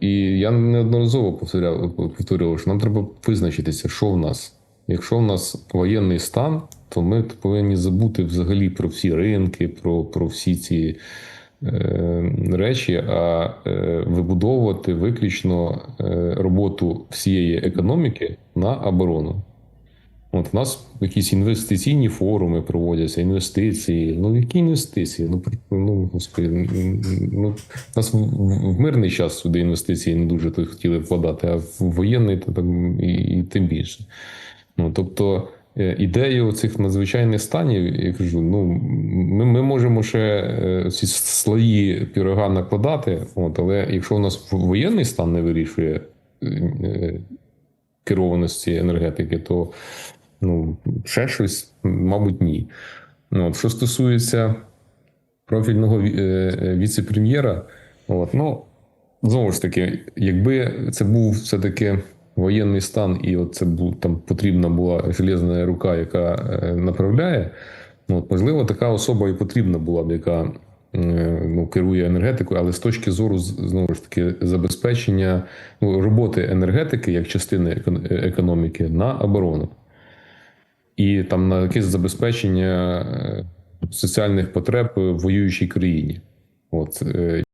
І я неодноразово повторяв, повторював, що нам треба визначитися, що в нас. Якщо в нас воєнний стан, то ми повинні забути взагалі про всі ринки, про, про всі ці е, речі, а е, вибудовувати виключно е, роботу всієї економіки на оборону. От в нас якісь інвестиційні форуми проводяться, інвестиції. Ну, які інвестиції? Ну, ну господи, ну, нас в, мирний час сюди інвестиції не дуже хотіли вкладати, а в воєнний то там і, і тим більше. Ну, тобто, е, ідею цих надзвичайних станів, я кажу, ну, ми, ми можемо ще е, ці слої пірога накладати, от, але якщо у нас воєнний стан не вирішує е, керованості енергетики, то ну, ще щось, мабуть, ні. Ну, от, що стосується профільного е, е, віце-прем'єра, от, ну, знову ж таки, якби це був все-таки воєнний стан, і от це був там потрібна була железна рука, яка е, направляє, ну, от, можливо, така особа і потрібна була б, яка ну, керує енергетикою, але з точки зору знову ж таки забезпечення ну, роботи енергетики як частини економіки на оборону. І там на якесь забезпечення е, соціальних потреб в воюючій країні. От, е,